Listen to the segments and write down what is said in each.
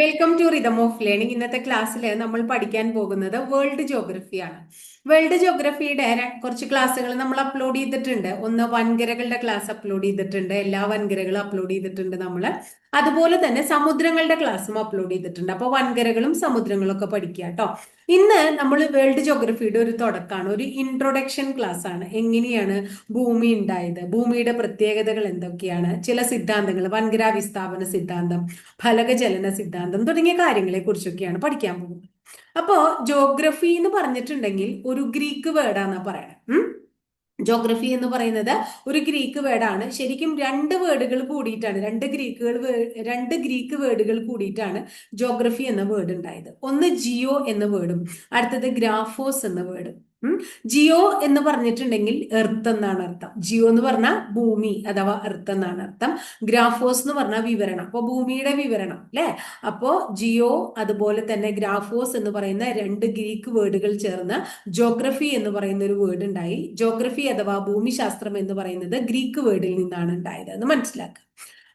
Welcome to rhythm of learning ഇന്നത്തെ ക്ലാസ്സിൽ നമ്മൾ പഠിക്കാൻ പോകുന്നത് വേൾഡ് ജോഗ്രഫിയാണ് വേൾഡ് ജോഗ്രഫിയുടെ കുറച്ച് ക്ലാസ്സുകൾ നമ്മൾ അപ്ലോഡ് ചെയ്തിട്ടുണ്ട്. ഒന്ന് വൻകരകളുടെ ക്ലാസ് അപ്ലോഡ് ചെയ്തിട്ടുണ്ട്. എല്ലാ വൻകരകളും അപ്ലോഡ് ചെയ്തിട്ടുണ്ട് നമ്മൾ അതുപോലെ തന്നെ സമുദ്രങ്ങളുടെ ക്ലാസ്സും അപ്ലോഡ് ചെയ്തിട്ടുണ്ട്. അപ്പോൾ വൻകരകളും സമുദ്രങ്ങളും ഒക്കെ പഠിക്കുക കേട്ടോ. ഇന്ന് നമ്മൾ വേൾഡ് ജോഗ്രഫിയുടെ ഒരു തുടക്കമാണ് ഒരു ഇൻട്രൊഡക്ഷൻ ക്ലാസ് ആണ്. എങ്ങനെയാണ് ഭൂമി ഉണ്ടായത്? ഭൂമിയുടെ പ്രത്യേകതകൾ എന്തൊക്കെയാണ്? ചില സിദ്ധാന്തങ്ങൾ വൻകര വിസ്ഥാപന സിദ്ധാന്തം ഫലകചലന സിദ്ധാന്തം തുടങ്ങിയ കാര്യങ്ങളെ കുറിച്ചൊക്കെയാണ് പഠിക്കാൻ പോകുന്നത്. അപ്പോ ജോഗ്രഫി എന്ന് പറഞ്ഞിട്ടുണ്ടെങ്കിൽ ഒരു ഗ്രീക്ക് വേർഡാന്നാ പറയണേ. ജോഗ്രഫി എന്ന് പറയുന്നത് ഒരു ഗ്രീക്ക് വേർഡാണ് ശരിക്കും രണ്ട് വേർഡുകൾ കൂടിയിട്ടാണ് രണ്ട് ഗ്രീക്കുകൾ രണ്ട് ഗ്രീക്ക് വേർഡുകൾ കൂടിയിട്ടാണ് ജോഗ്രഫി എന്ന വേർഡ് ഉണ്ടായത്. ഒന്ന് ജിയോ എന്ന വേർഡും അടുത്തത് ഗ്രാഫോസ് എന്ന വേർഡും ജിയോ എന്ന് പറഞ്ഞിട്ടുണ്ടെങ്കിൽ എർത്ത് എന്നാണ് അർത്ഥം. ജിയോ എന്ന് പറഞ്ഞാൽ ഭൂമി അഥവാ എർത്ത് എന്നാണ് അർത്ഥം. ഗ്രാഫോസ് എന്ന് പറഞ്ഞാൽ വിവരണം. അപ്പോൾ ഭൂമിയുടെ വിവരണം അല്ലെ? അപ്പോൾ ജിയോ അതുപോലെ തന്നെ ഗ്രാഫോസ് എന്ന് പറയുന്ന രണ്ട് ഗ്രീക്ക് വേർഡുകൾ ചേർന്ന് ജോഗ്രഫി എന്ന് പറയുന്ന ഒരു വേർഡ് ഉണ്ടായി. ജോഗ്രഫി അഥവാ ഭൂമിശാസ്ത്രം എന്ന് പറയുന്നത് ഗ്രീക്ക് വേർഡിൽ നിന്നാണ് ഉണ്ടായത്. എന്ന് മനസ്സിലാക്കുക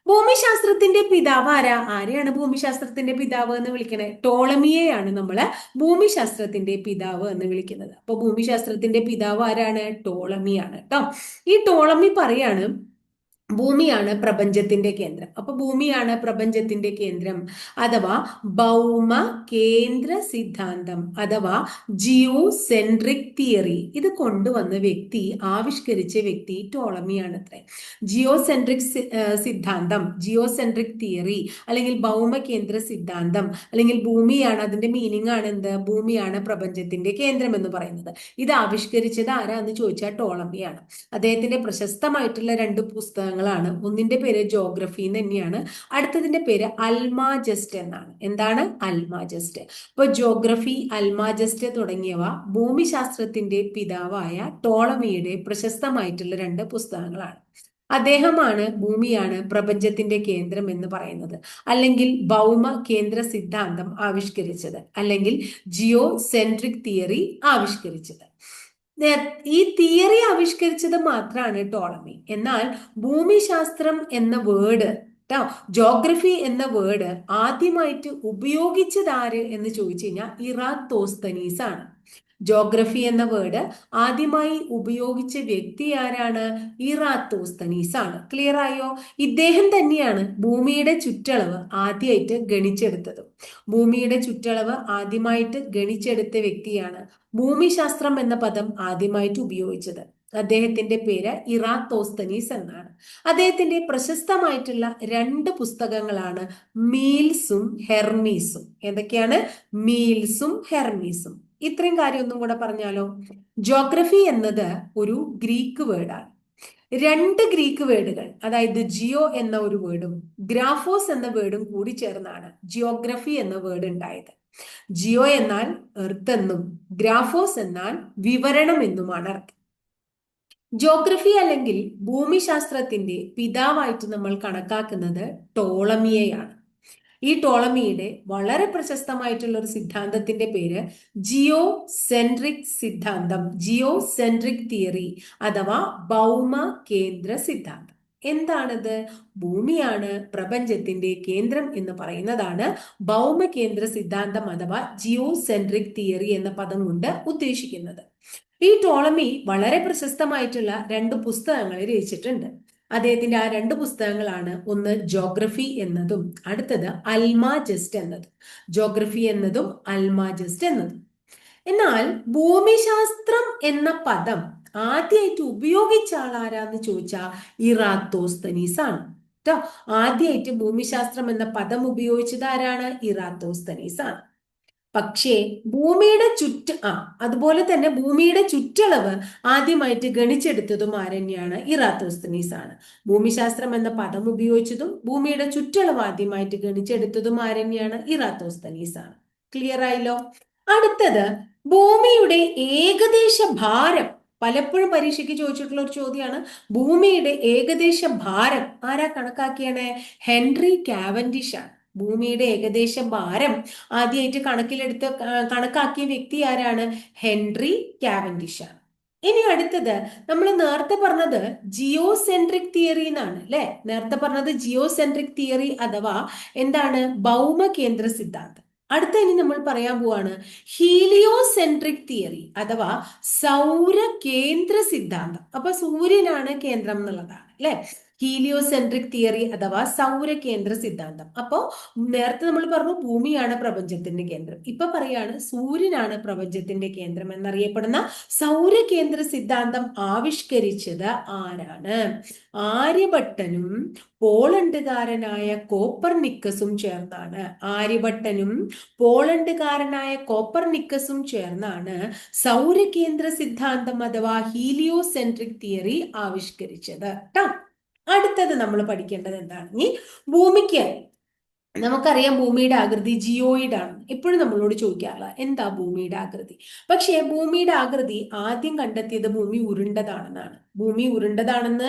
ഭൂമിശാസ്ത്രത്തിന്റെ പിതാവ് ആരാ? ആരെയാണ് ഭൂമിശാസ്ത്രത്തിന്റെ പിതാവ് എന്ന് വിളിക്കണേ? ടോളമിയെയാണ് നമ്മൾ ഭൂമിശാസ്ത്രത്തിന്റെ പിതാവ് എന്ന് വിളിക്കുന്നത്. അപ്പൊ ഭൂമിശാസ്ത്രത്തിന്റെ പിതാവ് ആരാണ്? ടോളമിയാണ് കേട്ടോ ഈ ടോളമി പറയാണ് ഭൂമിയാണ് പ്രപഞ്ചത്തിന്റെ കേന്ദ്രം. അപ്പൊ ഭൂമിയാണ് പ്രപഞ്ചത്തിന്റെ കേന്ദ്രം. അഥവാ ഭൗമ കേന്ദ്ര സിദ്ധാന്തം അഥവാ ജിയോ സെൻട്രിക് തിയറി ഇത് കൊണ്ടുവന്ന വ്യക്തി ആവിഷ്കരിച്ച വ്യക്തി ടോളമിയാണ് അത്ര ജിയോ സെൻട്രിക് സിദ്ധാന്തം ജിയോ സെൻട്രിക് തിയറി അല്ലെങ്കിൽ ഭൗമ കേന്ദ്ര സിദ്ധാന്തം അല്ലെങ്കിൽ ഭൂമിയാണ് അതിന്റെ മീനിങ് ആണ് എന്ത്? ഭൂമിയാണ് പ്രപഞ്ചത്തിന്റെ കേന്ദ്രം എന്ന് പറയുന്നത്. ഇത് ആവിഷ്കരിച്ചത് ആരാന്ന് ചോദിച്ചാൽ ടോളമിയാണ് അദ്ദേഹത്തിന്റെ പ്രശസ്തമായിട്ടുള്ള രണ്ട് പുസ്തകങ്ങൾ പുസ്തകങ്ങളാണ് ഒന്നിന്റെ പേര് ജോഗ്രഫി എന്ന് തന്നെയാണ്. അടുത്തതിന്റെ പേര് അൽമാജസ്റ്റ് എന്നാണ്. എന്താണ് അൽമാജസ്റ്റ് അപ്പോൾ ജോഗ്രഫി അൽമാജസ്റ്റ് തുടങ്ങിയവ ഭൂമിശാസ്ത്രത്തിന്റെ പിതാവായ ടോളമിയുടെ പ്രശസ്തമായിട്ടുള്ള രണ്ട് പുസ്തകങ്ങളാണ്. അദ്ദേഹമാണ് ഭൂമിയാണ് പ്രപഞ്ചത്തിന്റെ കേന്ദ്രം എന്ന് പറയുന്നത്. അല്ലെങ്കിൽ ഭൗമ കേന്ദ്ര സിദ്ധാന്തം ആവിഷ്കരിച്ചത്. അല്ലെങ്കിൽ ജിയോ സെൻട്രിക് തിയറി ആവിഷ്കരിച്ചത്. ഈ തിയറി ആവിഷ്കരിച്ചത് മാത്രമാണ് ടോളമി എന്നാൽ ഭൂമിശാസ്ത്രം എന്ന വേർഡ് കേട്ടോ ജോഗ്രഫി എന്ന വേർഡ് ആദ്യമായിട്ട് ഉപയോഗിച്ചത് ആര് എന്ന് ചോദിച്ചു കഴിഞ്ഞാൽ ഇറാത്തോസ്തനീസ് ആണ് ജോഗ്രഫി എന്ന വേർഡ് ആദ്യമായി ഉപയോഗിച്ച വ്യക്തി ആരാണ്? ഇറാത്തോസ്തനീസ് ആണ് ക്ലിയർ ആയോ? ഇദ്ദേഹം തന്നെയാണ് ഭൂമിയുടെ ചുറ്റളവ് ആദ്യമായിട്ട് ഗണിച്ചെടുത്തത്. ഭൂമിയുടെ ചുറ്റളവ് ആദ്യമായിട്ട് ഗണിച്ചെടുത്ത വ്യക്തിയാണ് ഭൂമിശാസ്ത്രം എന്ന പദം ആദ്യമായിട്ട് ഉപയോഗിച്ചത്. അദ്ദേഹത്തിന്റെ പേര് ഇറാത്തോസ്തനീസ് എന്നാണ്. അദ്ദേഹത്തിന്റെ പ്രശസ്തമായിട്ടുള്ള രണ്ട് പുസ്തകങ്ങളാണ് മീൽസും ഹെർമീസും. എന്തൊക്കെയാണ്? മീൽസും ഹെർമീസും. ഇത്രയും കാര്യം ഒന്നും കൂടെ പറഞ്ഞാലോ? ജോഗ്രഫി എന്നത് ഒരു ഗ്രീക്ക് വേർഡാണ് രണ്ട് ഗ്രീക്ക് വേർഡുകൾ അതായത് ജിയോ എന്ന ഒരു വേർഡും ഗ്രാഫോസ് എന്ന വേർഡും കൂടി ചേർന്നാണ് ജിയോഗ്രഫി എന്ന വേർഡ് ഉണ്ടായത്. ജിയോ എന്നാൽ എർത്ത് എന്നും ഗ്രാഫോസ് എന്നാൽ വിവരണം എന്നുമാണ് അർത്ഥം. ജോഗ്രഫി അല്ലെങ്കിൽ ഭൂമിശാസ്ത്രത്തിന്റെ പിതാവായിട്ട് നമ്മൾ കണക്കാക്കുന്നത് ടോളമിയെയാണ് ഈ ടോളമിയുടെ വളരെ പ്രശസ്തമായിട്ടുള്ള ഒരു സിദ്ധാന്തത്തിന്റെ പേര് ജിയോ സെൻട്രിക് സിദ്ധാന്തം ജിയോ സെൻട്രിക് തിയറി അഥവാ ഭൗമ കേന്ദ്ര സിദ്ധാന്തം. എന്താണത്? ഭൂമിയാണ് പ്രപഞ്ചത്തിന്റെ കേന്ദ്രം എന്ന് പറയുന്നതാണ് ഭൗമ കേന്ദ്ര സിദ്ധാന്തം അഥവാ ജിയോ സെൻട്രിക് തിയറി എന്ന പദം കൊണ്ട് ഉദ്ദേശിക്കുന്നത്. ഈ ടോളമി വളരെ പ്രശസ്തമായിട്ടുള്ള രണ്ട് പുസ്തകങ്ങൾ രചിച്ചിട്ടുണ്ട് അദ്ദേഹത്തിന്റെ ആ രണ്ട് പുസ്തകങ്ങളാണ് ഒന്ന് ജോഗ്രഫി എന്നതും അടുത്തത് അൽമാജസ്റ്റ് എന്നതും. ജോഗ്രഫി എന്നതും അൽമാജസ്റ്റ് എന്നതും. എന്നാൽ ഭൂമിശാസ്ത്രം എന്ന പദം ആദ്യമായിട്ട് ഉപയോഗിച്ച ആൾ ആരാന്ന് ചോദിച്ചാൽ ഇറാത്തോസ്തനീസ് ആണ്. കേട്ടോ ആദ്യമായിട്ട് ഭൂമിശാസ്ത്രം എന്ന പദം ഉപയോഗിച്ചത് ആരാണ്? ഇറാത്തോസ്തനീസ് ആണ്. പക്ഷേ ഭൂമിയുടെ ചുറ്റ ആ അതുപോലെ തന്നെ ഭൂമിയുടെ ചുറ്റളവ് ആദ്യമായിട്ട് ഗണിച്ചെടുത്തതും ആരന്യാണ്? ഇറാത്തോസ്തനീസ് ആണ് ഭൂമിശാസ്ത്രം എന്ന പദം ഉപയോഗിച്ചതും ഭൂമിയുടെ ചുറ്റളവ് ആദ്യമായിട്ട് ഗണിച്ചെടുത്തതും ആരന്യാണ്? ഇറാത്തോസ്തനീസ് ആണ് ക്ലിയർ ആയല്ലോ? അടുത്തത് ഭൂമിയുടെ ഏകദേശ ഭാരം. പലപ്പോഴും പരീക്ഷയ്ക്ക് ചോദിച്ചിട്ടുള്ള ഒരു ചോദ്യമാണ്. ഭൂമിയുടെ ഏകദേശ ഭാരം ആരാ കണക്കാക്കിയാണ്? ഹെൻറി കാവൻഡിഷ് ആണ് ഭൂമിയുടെ ഏകദേശ ഭാരം ആദ്യമായിട്ട് കണക്കിലെടുത്ത് കണക്കാക്കിയ വ്യക്തി ആരാണ്? ഹെൻറി കാവൻഡിഷ് ആണ് ഇനി അടുത്തത് നമ്മൾ നേരത്തെ പറഞ്ഞത് ജിയോ സെൻട്രിക് തിയറി എന്നാണ് അല്ലെ? നേരത്തെ പറഞ്ഞത് ജിയോ സെൻട്രിക് തിയറി അഥവാ എന്താണ്? ഭൗമ കേന്ദ്ര സിദ്ധാന്തം. അടുത്ത ഇനി നമ്മൾ പറയാൻ പോവാണ് ഹീലിയോ സെൻട്രിക് തിയറി അഥവാ സൗര കേന്ദ്ര സിദ്ധാന്തം. അപ്പൊ സൂര്യനാണ് കേന്ദ്രം എന്നുള്ളതാണ് അല്ലെ? ഹീലിയോസെൻട്രിക് തിയറി അഥവാ സൗര കേന്ദ്ര സിദ്ധാന്തം. അപ്പോ നേരത്തെ നമ്മൾ പറഞ്ഞു ഭൂമിയാണ് പ്രപഞ്ചത്തിന്റെ കേന്ദ്രം. ഇപ്പൊ പറയാണ് സൂര്യനാണ് പ്രപഞ്ചത്തിന്റെ കേന്ദ്രം എന്നറിയപ്പെടുന്ന സൗരകേന്ദ്ര സിദ്ധാന്തം ആവിഷ്കരിച്ചത് ആരാണ്? ആര്യഭട്ടനും പോളണ്ടുകാരനായ കോപ്പർനിക്കസും ചേർന്നാണ്. ആര്യഭട്ടനും പോളണ്ടുകാരനായ കോപ്പർനിക്കസും ചേർന്നാണ് സൗരകേന്ദ്ര സിദ്ധാന്തം അഥവാ ഹീലിയോസെൻട്രിക് തിയറി ആവിഷ്കരിച്ചത്. കേട്ടോ അടുത്തത് നമ്മൾ പഠിക്കേണ്ടത് എന്താണ്? ഈ ഭൂമിക്ക് നമുക്കറിയാം ഭൂമിയുടെ ആകൃതി ജിയോയിഡ് ആണ്. എപ്പോഴും നമ്മളോട് ചോദിക്കാറുള്ള എന്താ ഭൂമിയുടെ ആകൃതി? പക്ഷേ ഭൂമിയുടെ ആകൃതി ആദ്യം കണ്ടെത്തിയത് ഭൂമി ഉരുണ്ടതാണെന്നാണ്. ഭൂമി ഉരുണ്ടതാണെന്ന്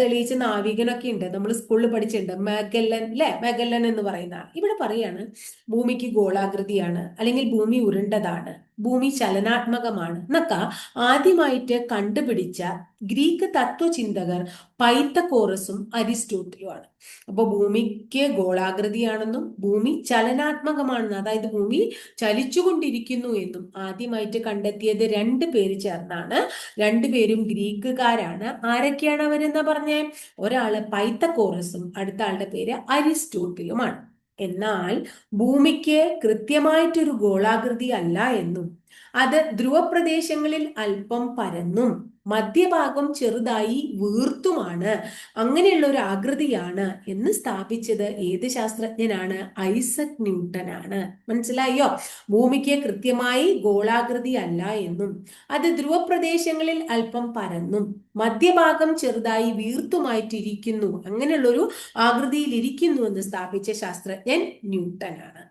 തെളിയിച്ച നാവികനൊക്കെ ഉണ്ട്. നമ്മൾ സ്കൂളിൽ പഠിച്ചിട്ടുണ്ട്. മെഗല്ലൻ അല്ലെ മെഗല്ലൻ എന്ന് പറയുന്ന ഇവിടെ പറയാണ് ഭൂമിക്ക് ഗോളാകൃതിയാണ്. അല്ലെങ്കിൽ ഭൂമി ഉരുണ്ടതാണ്. ഭൂമി ചലനാത്മകമാണ്. എന്നൊക്കെ ആദ്യമായിട്ട് കണ്ടുപിടിച്ച ഗ്രീക്ക് തത്വചിന്തകർ പൈത്തക്കോറസും അരിസ്റ്റോട്ടിലുമാണ്. അപ്പോൾ ഭൂമിക്ക് ഗോളാകൃതിയാണെന്നും ഭൂമി ചലനാത്മകമാണെന്നും അതായത് ഭൂമി ചലിച്ചുകൊണ്ടിരിക്കുന്നു എന്നും ആദ്യമായിട്ട് കണ്ടെത്തിയത് രണ്ട് പേര് ചേർന്നാണ്. രണ്ടുപേരും ഗ്രീക്കുകാരാണ്. ആരൊക്കെയാണ് അവരെന്നാ പറഞ്ഞേ? ഒരാൾ പൈത്തക്കോറസും അടുത്ത ആളുടെ പേര് അരിസ്റ്റോട്ടിലുമാണ്. എന്നാൽ ഭൂമിക്ക് കൃത്യമായിട്ടൊരു ഗോളാകൃതി അല്ല എന്നും അത് ധ്രുവപ്രദേശങ്ങളിൽ അല്പം പരന്നും മധ്യഭാഗം ചെറുതായി വീർത്തുമാണ്. അങ്ങനെയുള്ള ഒരു ആകൃതിയാണ് എന്ന് സ്ഥാപിച്ചത് ഏത് ശാസ്ത്രജ്ഞനാണ്? ഐസക് ന്യൂട്ടൻ ആണ് മനസ്സിലായോ? ഭൂമിക്ക് കൃത്യമായി ഗോളാകൃതി അല്ല എന്നും അത് ധ്രുവപ്രദേശങ്ങളിൽ അല്പം പരന്നും മധ്യഭാഗം ചെറുതായി വീർത്തുമായിട്ടിരിക്കുന്നു അങ്ങനെയുള്ളൊരു ആകൃതിയിൽ ഇരിക്കുന്നു എന്ന് സ്ഥാപിച്ച ശാസ്ത്രജ്ഞൻ ന്യൂട്ടൻ ആണ്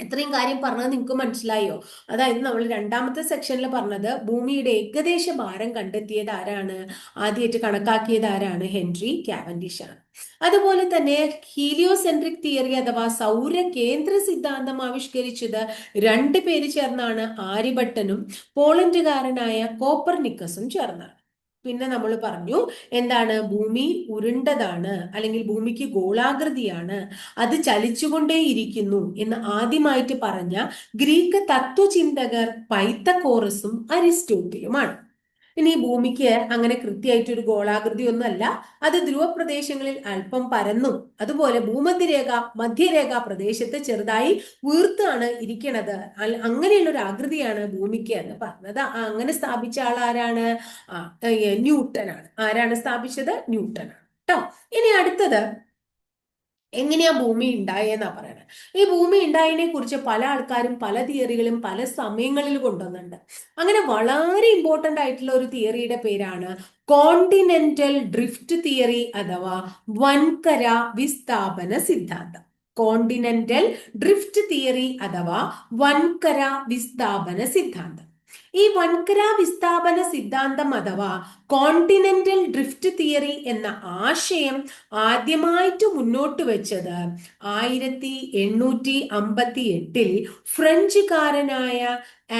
ഇത്രയും കാര്യം പറഞ്ഞത് നിങ്ങൾക്ക് മനസ്സിലായോ? അതായത് നമ്മൾ രണ്ടാമത്തെ സെക്ഷനിൽ പറഞ്ഞത് ഭൂമിയുടെ ഏകദേശ ഭാരം കണ്ടെത്തിയത് ആരാണ്? ആദ്യമായിട്ട് കണക്കാക്കിയത് ആരാണ്? ഹെൻറി കാവൻഡിഷ് ആണ്. അതുപോലെ തന്നെ ഹീലിയോസെൻട്രിക് തിയറി അഥവാ സൗര കേന്ദ്ര സിദ്ധാന്തം ആവിഷ്കരിച്ചത് രണ്ടു പേര് ചേർന്നാണ് ആര്യഭട്ടനും പോളണ്ടുകാരനായ കോപ്പർനിക്കസും ചേർന്നാണ് പിന്നെ നമ്മൾ പറഞ്ഞു എന്താണ് ഭൂമി ഉരുണ്ടതാണ് അല്ലെങ്കിൽ ഭൂമിക്ക് ഗോളാകൃതിയാണ് അത് ചലിച്ചുകൊണ്ടേയിരിക്കുന്നു എന്ന് ആദ്യമായിട്ട് പറഞ്ഞ ഗ്രീക്ക് തത്വചിന്തകർ പൈത്തക്കോറസും അരിസ്റ്റോട്ടിലുമാണ്. ഇനി ഭൂമിക്ക് അങ്ങനെ കൃത്യമായിട്ടൊരു ഗോളാകൃതി ഒന്നുമല്ല അത് ധ്രുവപ്രദേശങ്ങളിൽ അല്പം പരന്നും. അതുപോലെ ഭൂമധ്യരേഖ മധ്യരേഖ പ്രദേശത്ത് ചെറുതായി വീർത്താണ് ഇരിക്കണത്. അങ്ങനെയുള്ള ഒരു ആകൃതിയാണ് ഭൂമിക്ക് എന്ന് പറഞ്ഞത്. അങ്ങനെ സ്ഥാപിച്ച ആൾ ആരാണ്? ന്യൂട്ടനാണ്. ആരാണ് സ്ഥാപിച്ചത്? ന്യൂട്ടനാണ്. കേട്ടോ ഇനി അടുത്തത്. എങ്ങനെയാ ഭൂമി ഉണ്ടായെന്നാ പറയണത് ഈ ഭൂമി ഉണ്ടായതിനെ കുറിച്ച് പല ആൾക്കാരും പല തിയറികളും പല സമയങ്ങളിൽ കൊണ്ടുവന്നുണ്ട്. അങ്ങനെ വളരെ ഇമ്പോർട്ടന്റ് ആയിട്ടുള്ള ഒരു തിയറിയുടെ പേരാണ് കോണ്ടിനെന്റൽ ഡ്രിഫ്റ്റ് തിയറി അഥവാ വൻകര വിസ്ഥാപന സിദ്ധാന്തം. കോണ്ടിനെന്റൽ ഡ്രിഫ്റ്റ് തിയറി അഥവാ വൻകര വിസ്ഥാപന സിദ്ധാന്തം. ഈ വൻകര വിസ്ഥാപന സിദ്ധാന്തം അഥവാ കോണ്ടിനെന്റൽ ഡ്രിഫ്റ്റ് തിയറി എന്ന ആശയം ആദ്യമായിട്ട് മുന്നോട്ട് വെച്ചത് ആയിരത്തി എണ്ണൂറ്റി അമ്പത്തി എട്ടിൽ ഫ്രഞ്ചുകാരനായ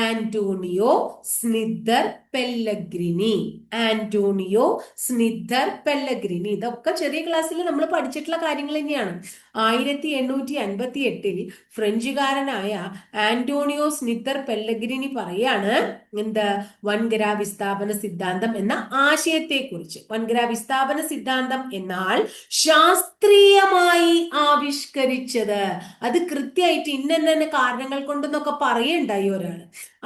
ആന്റോണിയോ സ്നിദ്ധർ പെല്ലഗ്രിനി. Antonio സ്നിദ്ധർ Pellegrini. ഇതൊക്കെ ചെറിയ ക്ലാസ്സിൽ നമ്മൾ പഠിച്ചിട്ടുള്ള കാര്യങ്ങൾ തന്നെയാണ്. ആയിരത്തി എണ്ണൂറ്റി അൻപത്തി എട്ടിൽ ഫ്രഞ്ചുകാരനായ ആന്റോണിയോ സ്നിദ്ധർ പെല്ലഗ്രിനി പറയാണ് എന്ത്? വൻകര വിസ്ഥാപന സിദ്ധാന്തം എന്ന ആശയത്തെക്കുറിച്ച്. വൻകര വിസ്ഥാപന സിദ്ധാന്തം എന്നാൽ ശാസ്ത്രീയമായി ആവിഷ്കരിച്ചത്. അത് കൃത്യമായിട്ട് ഇന്ന കാരണങ്ങൾ കൊണ്ടെന്നൊക്കെ പറയണ്ടായി ഒരാൾ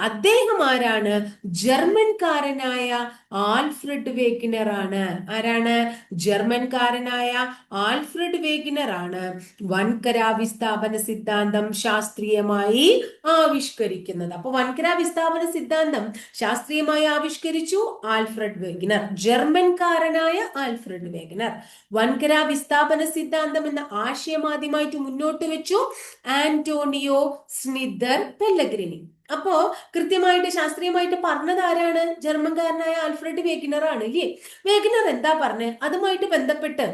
അദ്ദേഹം ആരാണ് ജർമ്മൻകാരനായ ആൽഫ്രഡ് വേഗിനർ ആണ് ആരാണ്? ജർമ്മൻകാരനായ ആൽഫ്രഡ് വേഗിനർ ആണ് വൻകര വിസ്ഥാപന സിദ്ധാന്തം ശാസ്ത്രീയമായി ആവിഷ്കരിക്കുന്നത്. അപ്പൊ വൻകര വിസ്ഥാപന സിദ്ധാന്തം ശാസ്ത്രീയമായി ആവിഷ്കരിച്ചു ആൽഫ്രഡ് വേഗിനർ. ജർമ്മൻകാരനായ ആൽഫ്രഡ് വേഗിനർ. വൻകര വിസ്ഥാപന സിദ്ധാന്തം എന്ന ആശയം ആദ്യമായിട്ട് മുന്നോട്ട് വെച്ചു ആന്റോണിയോ സ്മിദർ പെല്ലഗ്രിനി. അപ്പോ കൃത്യമായിട്ട് ശാസ്ത്രീയമായിട്ട് പറഞ്ഞത് ആരാണ്? ജർമ്മൻകാരനായ ആൽഫ്രഡ് വേഗിനർ ആണ് ഇല്ലേ? വേഗിനർ എന്താ പറഞ്ഞത് അതുമായിട്ട് ബന്ധപ്പെട്ട്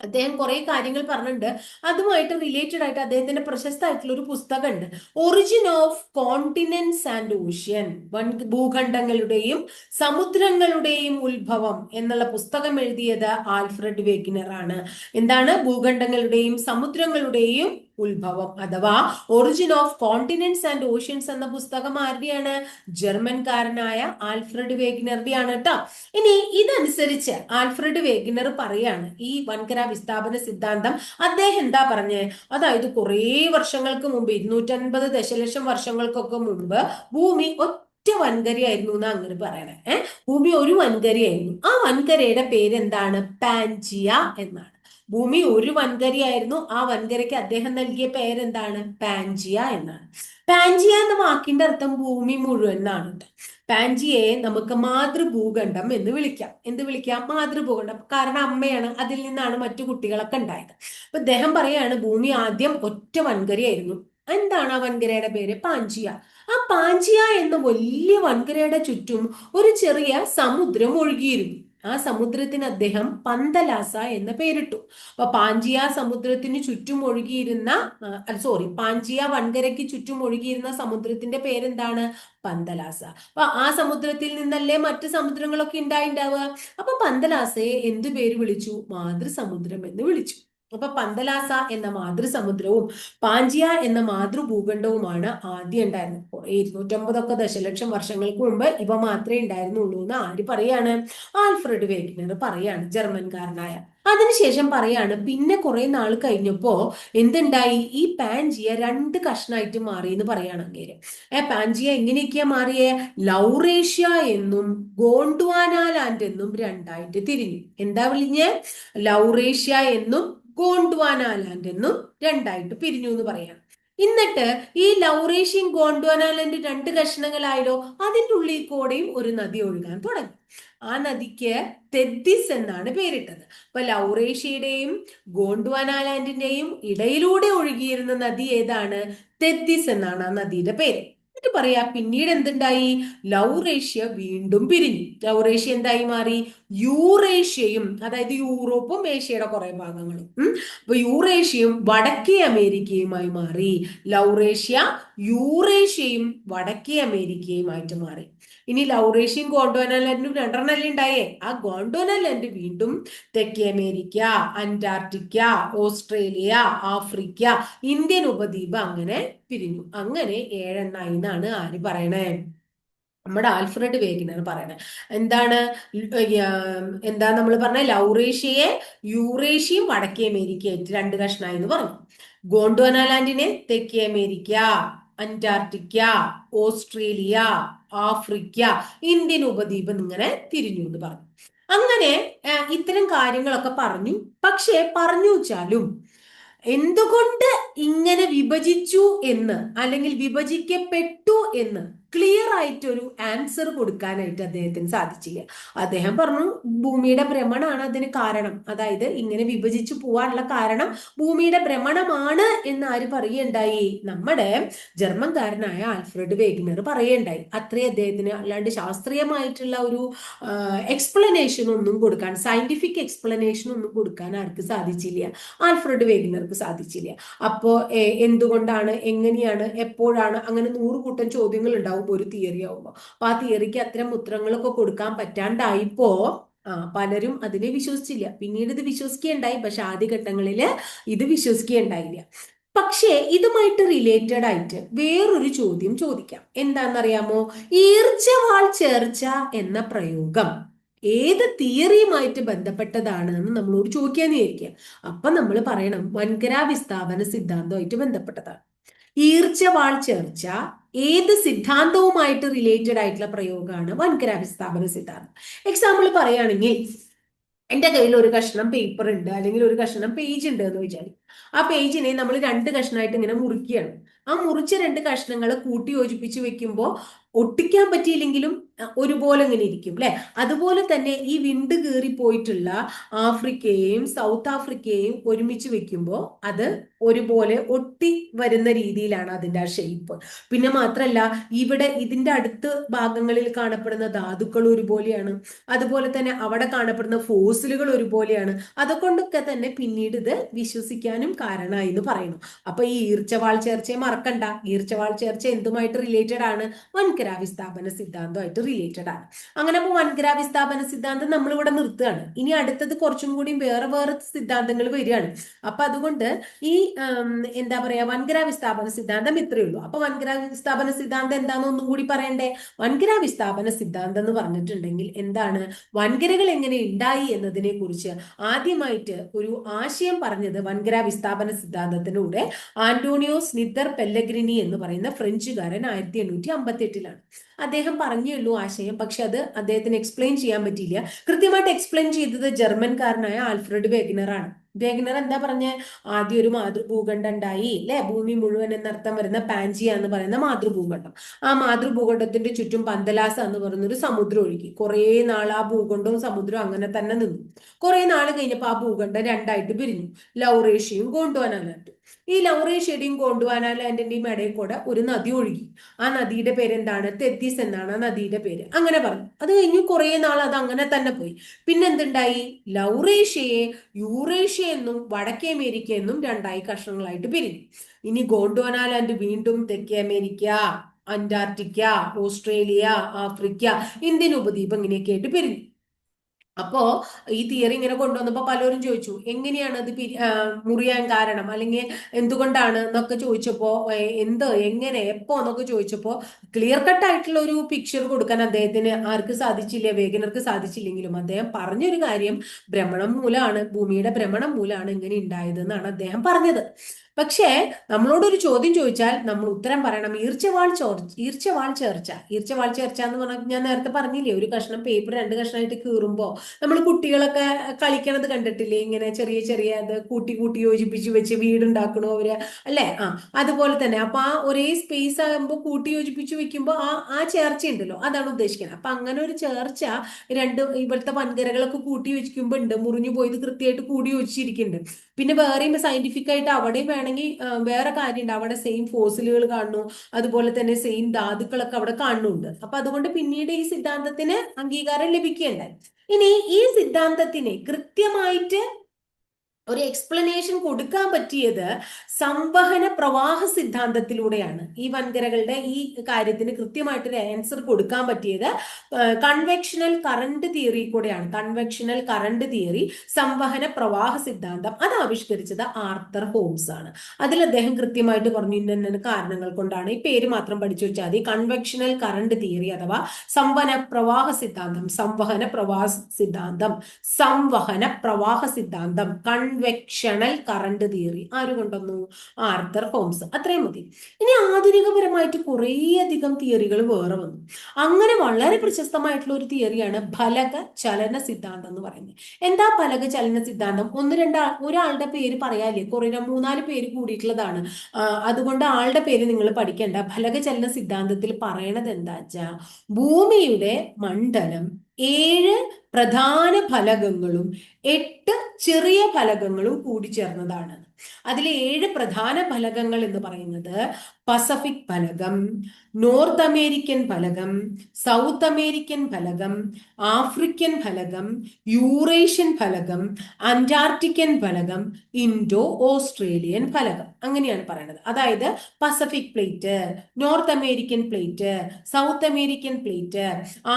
അദ്ദേഹം കുറെ കാര്യങ്ങൾ പറഞ്ഞിട്ടുണ്ട്. അതുമായിട്ട് റിലേറ്റഡ് ആയിട്ട് അദ്ദേഹത്തിന്റെ പ്രശസ്തമായിട്ടുള്ള ഒരു പുസ്തകമുണ്ട്. Origin of continents and ocean one ഭൂഖണ്ഡങ്ങളുടെയും സമുദ്രങ്ങളുടെയും ഉത്ഭവം എന്നുള്ള പുസ്തകം എഴുതിയത് ആൽഫ്രഡ് വേഗ്നർ ആണ്. എന്താണ്? ഭൂഖണ്ഡങ്ങളുടെയും സമുദ്രങ്ങളുടെയും ഉത്ഭവം അഥവാ origin of continents and oceans എന്ന പുസ്തകം ആരുടെയാണ്? ജർമ്മൻകാരനായ ആൽഫ്രഡ് വേഗ്നറുടെയാണ് കേട്ടോ ഇനി ഇതനുസരിച്ച് ആൽഫ്രഡ് വേഗ്നർ പറയാണ് ഈ വൻകര വിസ്ഥാപന സിദ്ധാന്തം അദ്ദേഹം എന്താ പറഞ്ഞത് അതായത് കുറേ വർഷങ്ങൾക്ക് മുമ്പ് ഇരുന്നൂറ്റൻപത് ദശലക്ഷം വർഷങ്ങൾക്കൊക്കെ മുമ്പ് ഭൂമി ഒറ്റ വൻകരയായിരുന്നു എന്നാ അങ്ങനെ പറയണേ. ഭൂമി ഒരു വൻകരയായിരുന്നു. ആ വൻകരയുടെ പേരെന്താണ്? പാൻജിയ എന്നാണ്. ഭൂമി ഒരു വൻകരയായിരുന്നു ആ വൻകരയ്ക്ക് അദ്ദേഹം നൽകിയ പേരെന്താണ്? പാൻജിയ എന്നാണ്. പാൻജിയ എന്ന വാക്കിന്റെ അർത്ഥം ഭൂമി മുഴുവൻ എന്നാണ് പാൻജിയെ നമുക്ക് മാതൃഭൂഖണ്ഡം എന്ന് വിളിക്കാം. എന്ത് വിളിക്കാം? മാതൃഭൂഖണ്ഡം. കാരണം അമ്മയാണ് അതിൽ നിന്നാണ് മറ്റു കുട്ടികളൊക്കെ ഉണ്ടായത്. അപ്പൊ അദ്ദേഹം പറയാണ് ഭൂമി ആദ്യം ഒറ്റ വൻകരയായിരുന്നു എന്താണ് ആ വൻകരയുടെ പേര്? പാഞ്ചിയ ആ പാഞ്ചിയ എന്ന വലിയ വൻകരയുടെ ചുറ്റും ഒരു ചെറിയ സമുദ്രം ഒഴുകിയിരുന്നു. ആ സമുദ്രത്തിന് അദ്ദേഹം പന്തലാസ എന്ന് പേരിട്ടു. അപ്പൊ പാഞ്ചിയ സമുദ്രത്തിന് ചുറ്റും ഒഴുകിയിരുന്ന സോറി പാഞ്ചിയ വൻകരയ്ക്ക് ചുറ്റും ഒഴുകിയിരുന്ന സമുദ്രത്തിന്റെ പേരെന്താണ്? പന്തലാസ. അപ്പൊ ആ സമുദ്രത്തിൽ നിന്നല്ലേ മറ്റ് സമുദ്രങ്ങളൊക്കെ ഉണ്ടായിണ്ടാവുക? അപ്പൊ പന്തലാസയെ എന്തു പേര് വിളിച്ചു? മാതൃസമുദ്രം എന്ന് വിളിച്ചു. അപ്പൊ പന്തലാസ എന്ന മാതൃസമുദ്രവും പാഞ്ചിയ എന്ന മാതൃഭൂഖണ്ഡവുമാണ് ആദ്യം ഉണ്ടായിരുന്നത്. ഇരുന്നൂറ്റമ്പതൊക്കെ ദശലക്ഷം വർഷങ്ങൾക്ക് മുമ്പ് ഇവ മാത്രമേ ഉണ്ടായിരുന്നുള്ളൂ എന്ന് ആര് പറയാണ്? ആൽഫ്രഡ് വേഗ്നർ പറയാണ് ജർമ്മൻകാരനായ. അതിനുശേഷം പറയാണ് പിന്നെ കുറെ നാൾ കഴിഞ്ഞപ്പോ എന്തുണ്ടായി? ഈ പാൻജിയ രണ്ട് കഷ്ണായിട്ട് മാറി എന്ന് പറയാണ് അങ്ങേര്. ഏ പാൻജിയ എങ്ങനെയൊക്കെയാ മാറിയേ? ലൗറേഷ്യ എന്നും ഗോണ്ട്വാനാലാൻഡ് എന്നും രണ്ടായിട്ട് തിരിഞ്ഞു. എന്താ വിളിഞ്ഞ്? ലൗറേഷ്യ എന്നും ഗോണ്ട്വാനാലാൻഡ് എന്നും രണ്ടായിട്ട് പിരിഞ്ഞു എന്ന് പറയാം എന്നിട്ട് ഈ ലൗറേഷ്യൻ ഗോണ്ട്വാനാലാൻഡ് രണ്ട് കഷ്ണങ്ങളായാലോ അതിന്റെ ഉള്ളിൽ കൂടെയും ഒരു നദി ഒഴുകാൻ തുടങ്ങി. ആ നദിക്ക് തെദ്ദിസ് എന്നാണ് പേരിട്ടത്. അപ്പൊ ലൗറേഷ്യയുടെയും ഗോണ്ട്വാനാലാൻഡിന്റെയും ഇടയിലൂടെ ഒഴുകിയിരുന്ന നദി ഏതാണ്? തെദ്ദിസ് എന്നാണ് ആ നദിയുടെ പേര്. എന്നിട്ട് പറയാ പിന്നീട് എന്തുണ്ടായി? ലൗറേഷ്യ വീണ്ടും പിരിഞ്ഞു. ലൗറേഷ്യ എന്തായി മാറി? യൂറേഷ്യയും അതായത് യൂറോപ്പും ഏഷ്യയുടെ കുറെ ഭാഗങ്ങളും. അപ്പൊ യൂറേഷ്യയും വടക്കേ അമേരിക്കയുമായി മാറി. ലൗറേഷ്യ യൂറേഷ്യയും വടക്കേ അമേരിക്കയും ആയിട്ട് മാറി. ഇനി ലൗറേഷ്യയും ഗോണ്ടോനാലാൻഡും രണ്ടെണ്ണല്ലേ ഉണ്ടായേ? ആ ഗോണ്ടോനാലാൻഡ് വീണ്ടും തെക്കേ America Antarctica Australia Africa Indian ഉപദ്വീപ് അങ്ങനെ പിരിഞ്ഞു. അങ്ങനെ ഏഴെണ്ണായി എന്നാണ് ആര് പറയണേ? നമ്മുടെ ആൽഫ്രഡ് വേഗിനാണ് പറയുന്നത് എന്താണ്? എന്താ നമ്മൾ പറഞ്ഞ? ലൗറേഷ്യയെ യൂറേഷ്യയും വടക്കേ അമേരിക്കയായിട്ട് രണ്ട് കഷ്ണമായി എന്ന് പറഞ്ഞു. ഗോണ്ടോനാലാൻഡിനെ തെക്കേ America Antarctica Australia Africa Indian ഉപദ്വീപ് ഇങ്ങനെ തിരിഞ്ഞു എന്ന് പറഞ്ഞു. അങ്ങനെ ഇത്തരം കാര്യങ്ങളൊക്കെ പറഞ്ഞു. പക്ഷേ പറഞ്ഞു വെച്ചാലും എന്തുകൊണ്ട് ഇങ്ങനെ വിഭജിച്ചു എന്ന് അല്ലെങ്കിൽ വിഭജിക്കപ്പെട്ടു എന്ന് ക്ലിയർ ആയിട്ട് ഒരു ആൻസർ കൊടുക്കാനായിട്ട് അദ്ദേഹത്തിന് സാധിച്ചില്ല. അദ്ദേഹം പറഞ്ഞു ഭൂമിയുടെ ഭ്രമണമാണ് അതിന് കാരണം. അതായത് ഇങ്ങനെ വിഭജിച്ചു പോവാനുള്ള കാരണം ഭൂമിയുടെ ഭ്രമണമാണ് എന്ന് ആര് പറയുണ്ടായി നമ്മുടെ ജർമ്മൻകാരനായ ആൽഫ്രഡ് വേഗ്നർ പറയുണ്ടായി അത്രേ അദ്ദേഹത്തിന് അല്ലാണ്ട് ശാസ്ത്രീയമായിട്ടുള്ള ഒരു എക്സ്പ്ലനേഷൻ ഒന്നും കൊടുക്കാൻ സയന്റിഫിക് എക്സ്പ്ലനേഷൻ ഒന്നും കൊടുക്കാൻ ആർക്ക് സാധിച്ചില്ല. ആൽഫ്രഡ് വേഗ്നർക്ക് സാധിച്ചില്ല. അപ്പോ എന്തുകൊണ്ടാണ് എങ്ങനെയാണ് എപ്പോഴാണ് അങ്ങനെ നൂറ് കൂട്ടം ചോദ്യങ്ങൾ ഉണ്ടാവും ഒരു തിയറി ആവുമ്പോൾ അപ്പൊ ആ തിയറിക്ക് അത്തരം ഉത്തരങ്ങളൊക്കെ കൊടുക്കാൻ പറ്റാണ്ടായിപ്പോ ആ പലരും അതിനെ വിശ്വസിച്ചില്ല. പിന്നീട് ഇത് വിശ്വസിക്കുകയുണ്ടായി പക്ഷെ ആദ്യഘട്ടങ്ങളിൽ ഇത് വിശ്വസിക്കുകയുണ്ടായില്ല. പക്ഷേ ഇതുമായിട്ട് റിലേറ്റഡ് ആയിട്ട് വേറൊരു ചോദ്യം ചോദിക്കാം. എന്താണെന്നറിയാമോ? ഈർച്ചവാൾ ചേർച്ച എന്ന പ്രയോഗം ഏത് തിയറിയുമായിട്ട് ബന്ധപ്പെട്ടതാണ് എന്ന് നമ്മളോട് ചോദിക്കാൻ വിചാരിക്കുക. അപ്പൊ നമ്മൾ പറയണം വൻകര വിസ്ഥാപന സിദ്ധാന്തമായിട്ട് ബന്ധപ്പെട്ടതാണ്. ഈർച്ചവാൾ ചേർച്ച ഏത് സിദ്ധാന്തവുമായിട്ട് റിലേറ്റഡ് ആയിട്ടുള്ള പ്രയോഗമാണ് വൻകര അഭിസ്ഥാപന സിദ്ധാന്തം. എക്സാമ്പിൾ പറയുകയാണെങ്കിൽ എന്റെ കയ്യിൽ ഒരു കഷ്ണം പേപ്പർ ഉണ്ട് അല്ലെങ്കിൽ ഒരു കഷ്ണം പേജ് ഉണ്ട് എന്ന് വിചാരിക്കും. ആ പേജിനെ നമ്മൾ രണ്ട് കഷ്ണമായിട്ട് ഇങ്ങനെ മുറിക്കുകയാണ്. ആ മുറിച്ച രണ്ട് കഷ്ണങ്ങൾ കൂട്ടി യോജിപ്പിച്ച് വെക്കുമ്പോൾ ഒട്ടിക്കാൻ പറ്റിയില്ലെങ്കിലും ഒരുപോലെ ഇങ്ങനെ ഇരിക്കും അല്ലെ അതുപോലെ തന്നെ ഈ വിണ്ട് കീറി പോയിട്ടുള്ള ആഫ്രിക്കയെയും സൗത്ത് ആഫ്രിക്കയെയും ഒരുമിച്ച് വെക്കുമ്പോൾ അത് ഒരുപോലെ ഒട്ടി വരുന്ന രീതിയിലാണ് അതിന്റെ ആ ഷേപ്പ് പിന്നെ മാത്രല്ല ഇവിടെ ഇതിന്റെ അടുത്ത് ഭാഗങ്ങളിൽ കാണപ്പെടുന്ന ധാതുക്കൾ ഒരുപോലെയാണ്. അതുപോലെ തന്നെ അവിടെ കാണപ്പെടുന്ന ഫോസിലുകൾ ഒരുപോലെയാണ്. അതുകൊണ്ടൊക്കെ തന്നെ പിന്നീട് ഇത് വിശ്വസിക്കാനും കാരണമായി എന്ന് പറയുന്നു. അപ്പൊ ഈ ഈർച്ചവാൾ ചേർച്ചയെ മറക്കണ്ട. ഈർച്ചവാൾ ചേർച്ച എന്തുമായിട്ട് റിലേറ്റഡ് ആണ്? വൻകര വിസ്ഥാപന സിദ്ധാന്തമായിട്ട് റിലേറ്റഡ് ആണ്. അങ്ങനെ അപ്പൊ വൻകര വിസ്ഥാപന സിദ്ധാന്തം നമ്മൾ ഇവിടെ നിർത്തുകയാണ്. ഇനി അടുത്തത് കുറച്ചും കൂടി വേറെ വേറെ സിദ്ധാന്തങ്ങൾ വരികയാണ്. അപ്പൊ അതുകൊണ്ട് ഈ എന്താ പറയാ വൻകര വിസ്ഥാപന സിദ്ധാന്തം ഇത്രയേ ഉള്ളൂ. അപ്പൊ വൻകര വിസ്ഥാപന സിദ്ധാന്തം എന്താണെന്ന് ഒന്നും കൂടി പറയണ്ടേ? വൻകര വിസ്ഥാപന സിദ്ധാന്തം എന്ന് പറഞ്ഞിട്ടുണ്ടെങ്കിൽ എന്താണ്? വൻകരകൾ എങ്ങനെ ഉണ്ടായി എന്നതിനെ കുറിച്ച് ആദ്യമായിട്ട് ഒരു ആശയം പറഞ്ഞത് വൻകര വിസ്ഥാപന സിദ്ധാന്തത്തിലൂടെ ആന്റോണിയോ സ്നിദർ പെല്ലഗ്രിനി എന്ന് പറയുന്ന ഫ്രഞ്ചുകാരൻ ആയിരത്തി എണ്ണൂറ്റി അമ്പത്തി എട്ടിലാണ് അദ്ദേഹം പറഞ്ഞുള്ളൂ ആശയം പക്ഷെ അത് അദ്ദേഹത്തിന് എക്സ്പ്ലെയിൻ ചെയ്യാൻ പറ്റിയില്ല. കൃത്യമായിട്ട് എക്സ്പ്ലെയിൻ ചെയ്തത് ജർമ്മൻകാരനായ ആൽഫ്രഡ് വേഗ്നറാണ് വേഗ്നർ എന്താ പറഞ്ഞ? ആദ്യം ഒരു മാതൃഭൂഖണ്ഡം ഉണ്ടായി അല്ലെ ഭൂമി മുഴുവൻ എന്നർത്ഥം വരുന്ന പാൻജിയ എന്ന് പറയുന്ന മാതൃഭൂഖണ്ഡം. ആ മാതൃഭൂഖണ്ഡത്തിന്റെ ചുറ്റും പന്തലാസ എന്ന് പറയുന്ന ഒരു സമുദ്രം ഒഴുകി. കുറെ നാൾ ആ ഭൂഖണ്ഡവും സമുദ്രവും അങ്ങനെ തന്നെ നിന്നു. കുറെ നാൾ കഴിഞ്ഞപ്പോൾ ആ ഭൂഖണ്ഡം രണ്ടായിട്ട് പിരിഞ്ഞു. ലൗറേഷ്യയും ഗോണ്ട്വാനാലാൻഡും ഈ ലൗറേഷ്യയുടെയും ഗോണ്ട്വാനാലാൻഡിന്റെയും ഇടയിൽ കൂടെ ഒരു നദി ഒഴുകി. ആ നദിയുടെ പേരെന്താണ്? തെത്തീസ് എന്നാണ് ആ നദിയുടെ പേര്. അങ്ങനെ പറഞ്ഞു. അത് കഴിഞ്ഞു കുറേ നാൾ അത് അങ്ങനെ തന്നെ പോയി. പിന്നെന്തുണ്ടായി ലൗറേഷ്യയെ യൂറേഷ്യ എന്നും വടക്കേ അമേരിക്ക എന്നും രണ്ടായി കഷ്ണങ്ങളായിട്ട് പിരിഞ്ഞു. ഇനി ഗോണ്ട്വാനാലാൻഡ് വീണ്ടും തെക്കേ America Antarctica Australia Africa Indian ഉപദ്വീപ് ഇങ്ങനെയൊക്കെ ആയിട്ട് പിരിഞ്ഞു. അപ്പോ ഈ തിയറി ഇങ്ങനെ കൊണ്ടുവന്നപ്പോ പലരും ചോദിച്ചു എങ്ങനെയാണ് അത് മുറിയാൻ കാരണം? അല്ലെങ്കിൽ എന്തുകൊണ്ടാണ്? എന്നൊക്കെ ചോദിച്ചപ്പോ എന്ത്? എങ്ങനെ? എപ്പോ? എന്നൊക്കെ ചോദിച്ചപ്പോ ക്ലിയർ കട്ട് ആയിട്ടുള്ള ഒരു പിക്ചർ കൊടുക്കാൻ അദ്ദേഹത്തിന് ആർക്ക് സാധിച്ചില്ല വേഗനർക്ക് സാധിച്ചില്ലെങ്കിലും അദ്ദേഹം പറഞ്ഞൊരു കാര്യം ഭ്രമണം മൂലമാണ് ഭൂമിയുടെ ഭ്രമണം മൂലമാണ് ഇങ്ങനെ ഉണ്ടായത് എന്നാണ് അദ്ദേഹം പറഞ്ഞത്. പക്ഷേ നമ്മളോടൊരു ചോദ്യം ചോദിച്ചാൽ നമ്മൾ ഉത്തരം പറയണം. ഈർച്ചവാൾ ചോർ ഈർച്ചവാൾ ചേർച്ച. ഈർച്ചവാൾ ചേർച്ച എന്ന് പറഞ്ഞാൽ ഞാൻ നേരത്തെ പറഞ്ഞില്ലേ ഒരു കഷ്ണം പേപ്പർ രണ്ട് കഷ്ണമായിട്ട് കീറുമ്പോൾ നമ്മൾ കുട്ടികളൊക്കെ കളിക്കണത് കണ്ടിട്ടില്ലേ? ഇങ്ങനെ ചെറിയ ചെറിയ അത് കൂട്ടി കൂട്ടി യോജിപ്പിച്ച് വെച്ച് വീടുണ്ടാക്കണോ അവർ? അല്ലേ? ആ അതുപോലെ തന്നെ. അപ്പൊ ആ ഒരേ സ്പേസ് ആകുമ്പോൾ കൂട്ടി യോജിപ്പിച്ച് വെക്കുമ്പോൾ ആ ആ ചേർച്ച ഉണ്ടല്ലോ അതാണ് ഉദ്ദേശിക്കുന്നത് അപ്പൊ അങ്ങനെ ഒരു ചേർച്ച രണ്ട് ഇവിടുത്തെ വൻകരകളൊക്കെ കൂട്ടി യോജിക്കുമ്പോൾ ഉണ്ട് മുറിഞ്ഞു പോയത് കൃത്യമായിട്ട് കൂടി യോജിച്ചിരിക്കുന്നുണ്ട്. പിന്നെ വേറെയും സയന്റിഫിക് ആയിട്ട് അവിടെയും വേണമെങ്കിൽ വേറെ കാര്യമുണ്ട്. അവിടെ സെയിം ഫോസിലുകൾ കാണുന്നു. അതുപോലെ തന്നെ സെയിം ധാതുക്കളൊക്കെ അവിടെ കാണുന്നുണ്ട്. അപ്പൊ അതുകൊണ്ട് പിന്നീട് ഈ സിദ്ധാന്തത്തിന് അംഗീകാരം ലഭിക്കുകയുണ്ടായി. ഇനി ഈ സിദ്ധാന്തത്തിനെ കൃത്യമായിട്ട് ഒരു എക്സ്പ്ലനേഷൻ കൊടുക്കാൻ പറ്റിയത് സംവഹന പ്രവാഹ സിദ്ധാന്തത്തിലൂടെയാണ്. ഈ വൻകരകളുടെ ഈ കാര്യത്തിന് കൃത്യമായിട്ടൊരു ആൻസർ കൊടുക്കാൻ പറ്റിയത് കൺവെക്ഷണൽ കറണ്ട് തിയറി കൂടെയാണ്. കൺവെക്ഷണൽ കറണ്ട് തിയറി സംവഹന പ്രവാഹ സിദ്ധാന്തം അത് ആവിഷ്കരിച്ചത് ആർത്തർ ഹോംസ് ആണ്. അതിൽ അദ്ദേഹം കൃത്യമായിട്ട് പറഞ്ഞു ഇന്ന കാരണങ്ങൾ കൊണ്ടാണ്. ഈ പേര് മാത്രം പഠിച്ചു വെച്ചാൽ മതി. കൺവെക്ഷണൽ കറണ്ട് തിയറി അഥവാ സംവഹന പ്രവാഹ സിദ്ധാന്തം സംവഹന പ്രവാഹ സിദ്ധാന്തം സംവഹന പ്രവാഹ സിദ്ധാന്തം കൺവെക്ഷണൽ കറണ്ട് തിയറി ആര് കൊണ്ടുവന്നു? Arthur Holmes. അത്രയും മതി. ഇനി ആധുനികപരമായിട്ട് കുറേയധികം തിയറികൾ വേറെ വന്നു. അങ്ങനെ വളരെ പ്രശസ്തമായിട്ടുള്ള ഒരു തിയറിയാണ് ഫലക ചലന സിദ്ധാന്തം എന്ന് പറയുന്നത്. എന്താ ഫലക ചലന സിദ്ധാന്തം? ഒന്ന് രണ്ട് ഒരാളുടെ പേര് പറയാല്ലേ കുറേ മൂന്നാൽ പേര് കൂടിയിട്ടുള്ളതാണ്. അതുകൊണ്ട് ആളുടെ പേര് നിങ്ങൾ പഠിക്കേണ്ട. ഫലക ചലന സിദ്ധാന്തത്തിൽ പറയണത് എന്താ വെച്ചാൽ ഭൂമിയുടെ മണ്ഡലം ഏഴ് പ്രധാന ഫലകങ്ങളും എട്ട് ചെറിയ ഫലകങ്ങളും കൂടിച്ചേർന്നതാണ് അതിലെ ഏഴ് പ്രധാന ഫലകങ്ങൾ എന്ന് പറയുന്നത് പസഫിക് ഫലകം നോർത്ത് അമേരിക്കൻ ഫലകം സൗത്ത് അമേരിക്കൻ ഫലകം ആഫ്രിക്കൻ ഫലകം യൂറേഷ്യൻ ഫലകം അന്റാർട്ടിക്കൻ ഫലകം ഇൻഡോ ഓസ്ട്രേലിയൻ ഫലകം. അങ്ങനെയാണ് പറയുന്നത്. അതായത് Pacific plate North American plate South American plate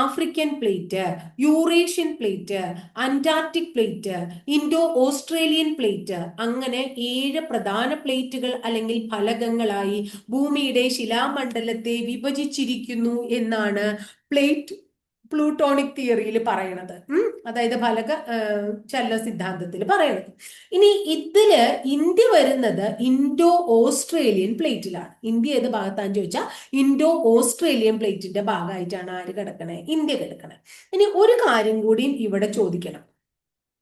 African plate Eurasian plate Antarctic plate Indo Australian plate അങ്ങനെ ഏഴ് പ്രധാന പ്ലേറ്റുകൾ അല്ലെങ്കിൽ ഫലകങ്ങളായി ഭൂമിയുടെ ശിലാമണ്ഡലത്തെ വിഭജിച്ചിരിക്കുന്നു എന്നാണ് പ്ലേറ്റ് പ്ലൂട്ടോണിക് തിയറിയിൽ പറയണത്. അതായത് ഫലക ചല്ല സിദ്ധാന്തത്തിൽ പറയണത്. ഇനി ഇതിൽ ഇന്ത്യ വരുന്നത് ഇൻഡോ ഓസ്ട്രേലിയൻ പ്ലേറ്റിലാണ്. ഇന്ത്യ ഏത് ഭാഗത്താന്ന് ചോദിച്ചാൽ ഇൻഡോ ഓസ്ട്രേലിയൻ പ്ലേറ്റിന്റെ ഭാഗമായിട്ടാണ് ആര് കിടക്കണേ? ഇന്ത്യ കിടക്കണേ. ഇനി ഒരു കാര്യം കൂടി ഇവിടെ ചോദിക്കണം.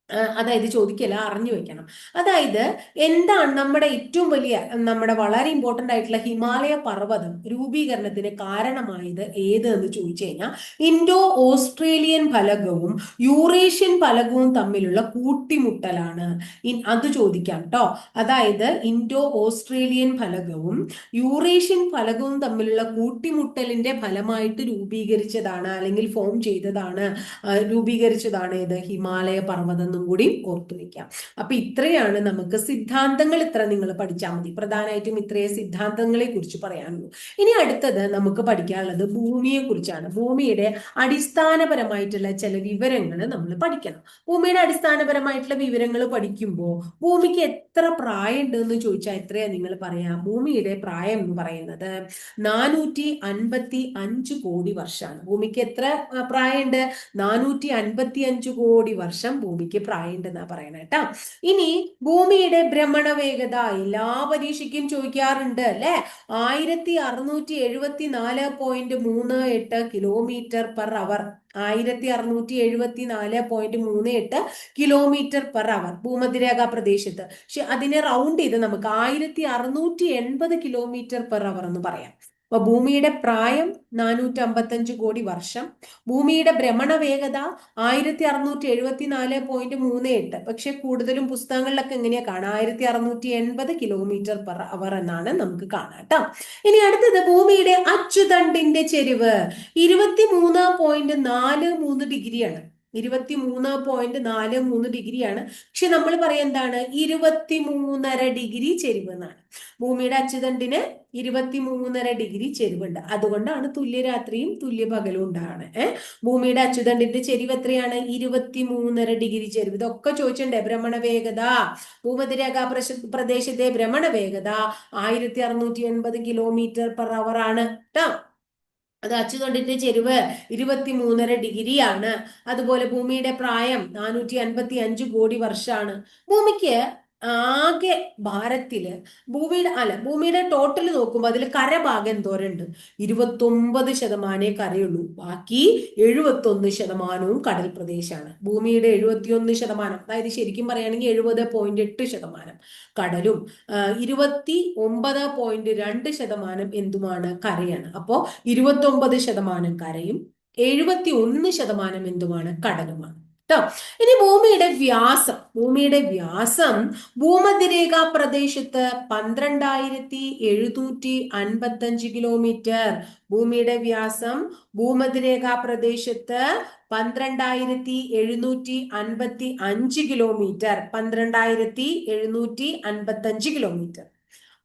അതായത് ചോദിക്കല അറിഞ്ഞു വെക്കണം. അതായത് എന്താണ് നമ്മുടെ ഏറ്റവും വലിയ നമ്മുടെ വളരെ ഇമ്പോർട്ടന്റ് ആയിട്ടുള്ള ഹിമാലയ പർവതം രൂപീകരണത്തിന് കാരണമായത് ഏത് എന്ന് ചോദിച്ചു കഴിഞ്ഞാൽ ഇൻഡോ ഓസ്ട്രേലിയൻ ഫലകവും യൂറേഷ്യൻ ഫലകവും തമ്മിലുള്ള കൂട്ടിമുട്ടലാണ്. അത് ചോദിക്കാം കേട്ടോ അതായത് ഇൻഡോ ഓസ്ട്രേലിയൻ ഫലകവും യൂറേഷ്യൻ ഫലകവും തമ്മിലുള്ള കൂട്ടിമുട്ടലിന്റെ ഫലമായിട്ട് രൂപീകരിച്ചതാണ് അല്ലെങ്കിൽ ഫോം ചെയ്തതാണ്. രൂപീകരിച്ചതാണ് ഇത് ഹിമാലയ പർവതം എന്നും കൂടി ഓർത്തു വെക്കാം. അപ്പൊ ഇത്രയാണ് നമുക്ക് സിദ്ധാന്തങ്ങൾ ഇത്ര നിങ്ങൾ പഠിച്ചാൽ മതി. പ്രധാനമായിട്ടും ഇത്രയേ സിദ്ധാന്തങ്ങളെ കുറിച്ച് പറയാനുള്ളൂ. ഇനി അടുത്തത് നമുക്ക് പഠിക്കാനുള്ളത് ഭൂമിയെ കുറിച്ചാണ്. ഭൂമിയുടെ അടിസ്ഥാനപരമായിട്ടുള്ള ചില വിവരങ്ങൾ നമ്മൾ പഠിക്കണം. ഭൂമിയുടെ അടിസ്ഥാനപരമായിട്ടുള്ള വിവരങ്ങൾ പഠിക്കുമ്പോൾ ഭൂമിക്ക് എത്ര പ്രായമുണ്ട് എന്ന് ചോദിച്ചാൽ എത്രയാ നിങ്ങൾ പറയാ? ഭൂമിയുടെ പ്രായം എന്ന് പറയുന്നത് നാനൂറ്റി അൻപത്തി അഞ്ച് കോടി വർഷമാണ് ഭൂമിക്ക് എത്ര പ്രായമുണ്ട്? നാനൂറ്റി അൻപത്തി അഞ്ച് കോടി വർഷം ഭൂമിക്ക് പ്രായമുണ്ടെന്നാ പറയണേ കേട്ടോ ഇനി ഭൂമിയുടെ ഭ്രമണ വേഗത എല്ലാ പരീക്ഷയ്ക്കും ചോദിക്കാറുണ്ട് അല്ലെ? ആയിരത്തി അറുന്നൂറ്റി എഴുപത്തി നാല് പോയിന്റ് മൂന്ന് എട്ട് കിലോമീറ്റർ പെർ അവർ ആയിരത്തി അറുന്നൂറ്റി എഴുപത്തി നാല് പോയിന്റ് മൂന്ന് എട്ട് കിലോമീറ്റർ പെർ അവർ ഭൂമധ്യരേഖ പ്രദേശത്ത്. പക്ഷെ അതിനെ റൗണ്ട് ചെയ്ത് നമുക്ക് ആയിരത്തി അറുന്നൂറ്റി എൺപത് കിലോമീറ്റർ പെർ അവർ എന്ന് പറയാം. അപ്പൊ ഭൂമിയുടെ പ്രായം നാനൂറ്റി അമ്പത്തഞ്ച് കോടി വർഷം. ഭൂമിയുടെ ഭ്രമണ വേഗത ആയിരത്തി അറുന്നൂറ്റി എഴുപത്തി നാല് പോയിന്റ് മൂന്ന് എട്ട്. പക്ഷെ കൂടുതലും പുസ്തകങ്ങളിലൊക്കെ എങ്ങനെയാ കാണാം ആയിരത്തി അറുന്നൂറ്റി എൺപത് കിലോമീറ്റർ പെർ അവർ എന്നാണ് നമുക്ക് കാണാം കേട്ടോ. ഇനി അടുത്തത് ഭൂമിയുടെ അച്ചുതണ്ടിന്റെ ചെരിവ്. ഇരുപത്തി മൂന്ന് പോയിന്റ് നാല് മൂന്ന് ഡിഗ്രിയാണ്. ഇരുപത്തി മൂന്ന് പോയിന്റ് നാല് മൂന്ന് ഡിഗ്രിയാണ്. പക്ഷെ നമ്മൾ പറയാം എന്താണ്? ഇരുപത്തി മൂന്നര ഡിഗ്രി ചെരിവ് എന്നാണ്. ഭൂമിയുടെ അച്ചുതണ്ടിന് ഇരുപത്തി മൂന്നര ഡിഗ്രി ചെരിവുണ്ട്. അതുകൊണ്ടാണ് തുല്യരാത്രിയും തുല്യ പകലും ഉണ്ടാണ് ഏഹ് ഭൂമിയുടെ അച്ചുതണ്ടിന്റെ ചെരിവ് എത്രയാണ്? ഇരുപത്തി മൂന്നര ഡിഗ്രി ചെരിവ്. ഇതൊക്കെ ചോദിച്ചിട്ടുണ്ടേ ഭ്രമണ വേഗത ഭൂമധ്യരേഖാ പ്രശ- പ്രദേശത്തെ ഭ്രമണ വേഗത ആയിരത്തി അറുന്നൂറ്റി എൺപത് കിലോമീറ്റർ പെർ അവർ ആണ്. ട്ടോ അത് അച്ചുതണ്ടിന്റെ ചെരുവ് ഇരുപത്തി മൂന്നര ഡിഗ്രിയാണ്. അതുപോലെ ഭൂമിയുടെ പ്രായം നാനൂറ്റി അൻപത്തി അഞ്ച് കോടി വർഷമാണ് ഭൂമിക്ക് ആകെ ഭാരത്തിൽ ഭൂമിയുടെ അല്ല ഭൂമിയുടെ ടോട്ടൽ നോക്കുമ്പോൾ അതിൽ കരഭാഗം എന്തോരുണ്ട് ഇരുപത്തൊമ്പത് ശതമാനേ കരയുള്ളൂ. ബാക്കി എഴുപത്തൊന്ന് ശതമാനവും കടൽ പ്രദേശമാണ് ഭൂമിയുടെ എഴുപത്തിയൊന്ന് ശതമാനം അതായത് ശരിക്കും പറയുകയാണെങ്കിൽ എഴുപത് പോയിന്റ് എട്ട് ശതമാനം കടലും ഇരുപത്തി ഒമ്പത് പോയിന്റ് രണ്ട് ശതമാനം എന്തുമാണ്? കരയാണ്. അപ്പോൾ ഇരുപത്തൊമ്പത് ശതമാനം കരയും എഴുപത്തി ഒന്ന് ശതമാനം എന്തുമാണ്? കടലുമാണ്. കേട്ടോ ഇനി ഭൂമിയുടെ വ്യാസം ഭൂമിയുടെ വ്യാസം ഭൂമധ്യരേഖാ പ്രദേശത്ത് പന്ത്രണ്ടായിരത്തി എഴുന്നൂറ്റി അൻപത്തഞ്ച് കിലോമീറ്റർ. ഭൂമിയുടെ വ്യാസം ഭൂമധ്യരേഖാ പ്രദേശത്ത് പന്ത്രണ്ടായിരത്തി എഴുന്നൂറ്റി അൻപത്തി അഞ്ച് കിലോമീറ്റർ. പന്ത്രണ്ടായിരത്തി എഴുന്നൂറ്റി അൻപത്തഞ്ച് കിലോമീറ്റർ.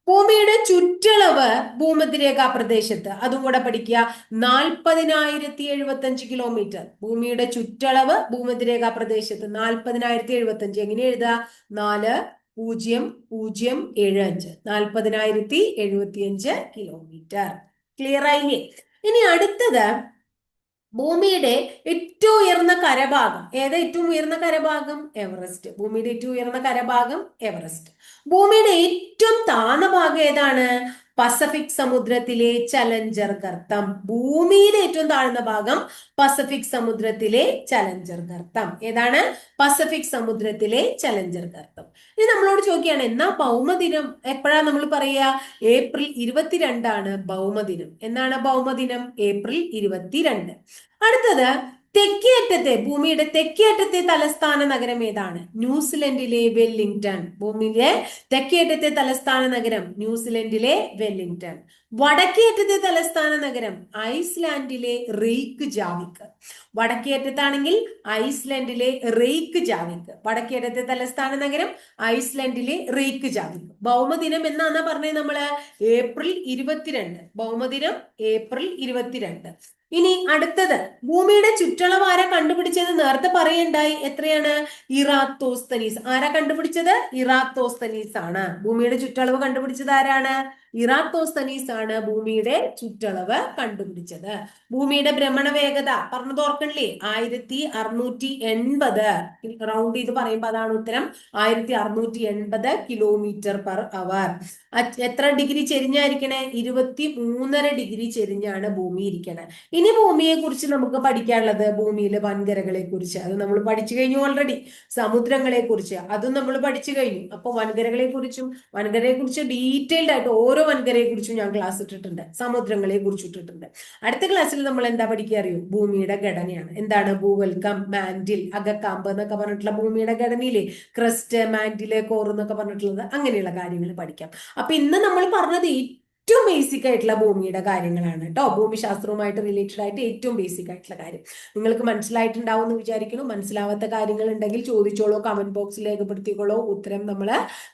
ഭൂമിയുടെ ചുറ്റളവ് ഭൂമധ്യരേഖാ പ്രദേശത്ത്. അതും കൂടെ പഠിക്കുക. നാൽപ്പതിനായിരത്തി എഴുപത്തി അഞ്ച് കിലോമീറ്റർ ഭൂമിയുടെ ചുറ്റളവ് ഭൂമധ്യരേഖാ പ്രദേശത്ത്. നാൽപ്പതിനായിരത്തി എഴുപത്തി അഞ്ച് എങ്ങനെ എഴുതുക? നാല് പൂജ്യം പൂജ്യം ഏഴ് അഞ്ച് നാൽപ്പതിനായിരത്തി എഴുപത്തി അഞ്ച് കിലോമീറ്റർ ക്ലിയർ ആയില്ലേ? ഇനി അടുത്തത് ഭൂമിയുടെ ഏറ്റവും ഉയർന്ന കരഭാഗം. ഏതാ ഏറ്റവും ഉയർന്ന കരഭാഗം? എവറസ്റ്റ്. ഭൂമിയുടെ ഏറ്റവും ഉയർന്ന കരഭാഗം എവറസ്റ്റ്. ഭൂമിയുടെ ഏറ്റവും താഴ്ന്ന ഭാഗം ഏതാണ്? പസഫിക് സമുദ്രത്തിലെ ചലഞ്ചർ ഗർത്തം ഭൂമിയിലെ ഏറ്റവും താഴ്ന്ന ഭാഗം പസഫിക് സമുദ്രത്തിലെ ചലഞ്ചർ ഗർത്തം ഏതാണ്? പസഫിക് സമുദ്രത്തിലെ ചലഞ്ചർ ഗർത്തം ഇനി നമ്മളോട് ചോദിക്കുകയാണ് എന്നാ ഭൗമദിനം? എപ്പോഴാ നമ്മൾ പറയുക? ഏപ്രിൽ ഇരുപത്തിരണ്ടാണ് ഭൗമദിനം. എന്നാണ് ഭൗമദിനം? ഏപ്രിൽ ഇരുപത്തിരണ്ട്. അടുത്തത് തെക്കേ അറ്റത്തെ ഭൂമിയുടെ തെക്കേ അറ്റത്തെ തലസ്ഥാന നഗരം ഏതാണ്? ന്യൂസിലൻഡിലെ വെല്ലിംഗ്ടൺ. ഭൂമിയിലെ തെക്കേ അറ്റത്തെ തലസ്ഥാന നഗരം ന്യൂസിലൻഡിലെ വെല്ലിംഗ്ടൺ. വടക്കേ അറ്റത്തെ തലസ്ഥാന നഗരം ഐസ്ലാൻഡിലെ റെയ്ക്ക് ജാവിക്ക്. വടക്കേറ്റത്താണെങ്കിൽ ഐസ്ലൻഡിലെ റെയ്ക്ക് ജാവിക്ക്. വടക്കേറ്റത്തെ തലസ്ഥാന നഗരം ഐസ്ലൻഡിലെ റെയ്ക്ക് ജാവിക്ക്. ഭൗമദിനം എന്നാണ് പറഞ്ഞത് നമ്മൾ? ഏപ്രിൽ ഇരുപത്തിരണ്ട്. ഭൗമദിനം ഏപ്രിൽ ഇരുപത്തിരണ്ട്. ഇനി അടുത്തത്. ഭൂമിയുടെ ചുറ്റളവ് ആരാ കണ്ടുപിടിച്ചത്? നേരത്തെ പറയണ്ടായി. എത്രയാണ്? ഇറാത്തോസ്തനീസ് ആരാ കണ്ടുപിടിച്ചത്? ഇറാത്തോസ്തനീസ് ആണ് ഭൂമിയുടെ ചുറ്റളവ് കണ്ടുപിടിച്ചത് ആരാണ്? ഇറാത്തോസ്തനീസ് ആണ് ഭൂമിയുടെ ചുറ്റളവ് കണ്ടുപിടിച്ചത്. ഭൂമിയുടെ ഭ്രമണ വേഗത പറഞ്ഞത് ഓർക്കണില്ലേ? ആയിരത്തി അറുന്നൂറ്റി എൺപത്. റൗണ്ട് ചെയ്ത് പറയുമ്പോൾ അതാണ് ഉത്തരം. ആയിരത്തി അറുന്നൂറ്റി എൺപത് കിലോമീറ്റർ പെർ അവർ എത്ര ഡിഗ്രി ചെരിഞ്ഞായിരിക്കണേ? ഇരുപത്തി മൂന്നര ഡിഗ്രി ചെരിഞ്ഞാണ് ഭൂമി ഇരിക്കണേ. ഇനി ഭൂമിയെ കുറിച്ച് നമുക്ക് പഠിക്കാനുള്ളത് ഭൂമിയിലെ വൻകരകളെ കുറിച്ച്. അത് നമ്മൾ പഠിച്ചു കഴിഞ്ഞു ഓൾറെഡി സമുദ്രങ്ങളെ കുറിച്ച്. അതും നമ്മൾ പഠിച്ചു കഴിഞ്ഞു. അപ്പൊ വൻകരകളെ കുറിച്ചും വൻകരയെ കുറിച്ച് ഡീറ്റെയിൽഡ് ആയിട്ട് ഓരോ വൻകരയെ കുറിച്ചും ഞാൻ ക്ലാസ് ഇട്ടിട്ടുണ്ട്. സമുദ്രങ്ങളെ കുറിച്ച് ഇട്ടിട്ടുണ്ട്. അടുത്ത ക്ലാസ്സിൽ നമ്മൾ എന്താ പഠിക്കുക അറിയൂ? ഭൂമിയുടെ ഘടനയാണ്. എന്താണ് ഭൂവൽക്കം മാൻഡിൽ അകക്കാമ്പ് എന്നൊക്കെ പറഞ്ഞിട്ടുള്ള ഭൂമിയുടെ ഘടനയിലെ ക്രസ്റ്റ് മാൻഡിൽ കോർ എന്നൊക്കെ പറഞ്ഞിട്ടുള്ളത്. അങ്ങനെയുള്ള കാര്യങ്ങൾ പഠിക്കാം. അപ്പൊ ഇന്ന് നമ്മൾ പറഞ്ഞത് ഏറ്റവും ബേസിക് ആയിട്ടുള്ള ഭൂമിയുടെ കാര്യങ്ങളാണ് കേട്ടോ ഭൂമിശാസ്ത്രവുമായിട്ട് റിലേറ്റഡ് ആയിട്ട് ഏറ്റവും ബേസിക് ആയിട്ടുള്ള കാര്യം. നിങ്ങൾക്ക് മനസ്സിലായിട്ടുണ്ടാവും എന്ന് വിചാരിക്കുന്നു. മനസ്സിലാവാത്ത കാര്യങ്ങൾ ഉണ്ടെങ്കിൽ ചോദിച്ചോളോ കമന്റ് ബോക്സിൽ രേഖപ്പെടുത്തിക്കോളൂ. ഉത്തരം നമ്മൾ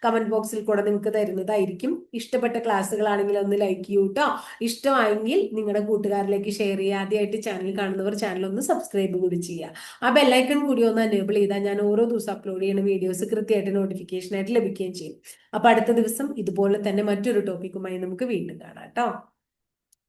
കമന്റ് ബോക്സിൽ കൂടെ നിങ്ങൾക്ക് തരുന്നതായിരിക്കും. ഇഷ്ടപ്പെട്ട ക്ലാസ്സുകളാണെങ്കിൽ ഒന്ന് ലൈക്ക് ചെയ്യൂ കേട്ടോ ഇഷ്ടമായെങ്കിൽ നിങ്ങളുടെ കൂട്ടുകാരിലേക്ക് ഷെയർ ചെയ്യുക. ആദ്യമായിട്ട് ചാനൽ കാണുന്നവർ ചാനൽ ഒന്ന് സബ്സ്ക്രൈബ് കൂടി ചെയ്യുക. ആ ബെല്ലൈക്കൺ കൂടി ഒന്ന് എനേബിൾ ചെയ്താൽ ഞാൻ ഓരോ ദിവസം അപ്ലോഡ് ചെയ്യുന്ന വീഡിയോസ് കൃത്യമായിട്ട് നോട്ടിഫിക്കേഷൻ ആയിട്ട് ലഭിക്കുകയും ചെയ്യും. അപ്പൊ അടുത്ത ദിവസം ഇതുപോലെ തന്നെ മറ്റൊരു ടോപ്പിക്കുമായി നമുക്ക് വീണ്ടും കാണാം കേട്ടോ.